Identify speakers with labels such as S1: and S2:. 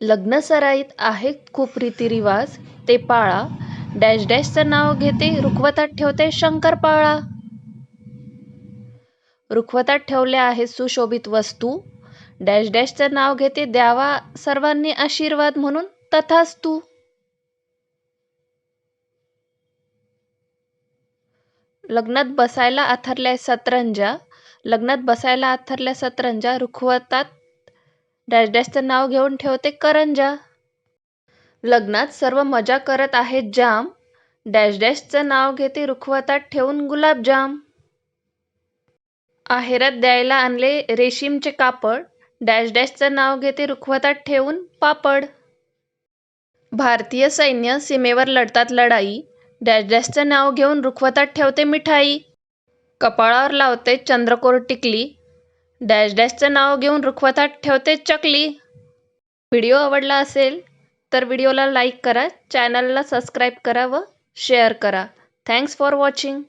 S1: लग्नसराईत आहेत खूप रीतिरिवाज. ते पाळा. डॅश डॅशचं नाव घेते रुखवतात ठेवते शंकरपाळा रुखवतात ठेवल्या आहेत सुशोभित वस्तू. डॅश डॅशचं नाव घेते द्यावा सर्वांनी आशीर्वाद म्हणून तथास्तू. लग्नात बसायला आथरल्या सतरंजा. लग्नात बसायला आथरल्या सतरंजा रुखवतात डॅश डॅशचं नाव घेऊन ठेवते करंजा. लग्नात सर्व मजा करत आहेत जाम. डॅश डॅशचं नाव घेते रुखवतात ठेवून गुलाबजाम. आहेरात द्यायला आणले रेशीमचे कापड. डॅश डॅशचं नाव घेते रुखवतात ठेवून पापड. भारतीय सैन्य सीमेवर लढतात लढाई. डॅश डॅशचं नाव घेऊन रुखवतात ठेवते मिठाई. कपाळावर लावते चंद्रकोर टिकली. डॅश डॅशचं नाव घेऊन रुखवतात ठेवते चकली. व्हिडिओ आवडला असेल तर व्हिडिओला लाईक करा चॅनलला सबस्क्राईब करा व शेअर करा. Thanks for watching.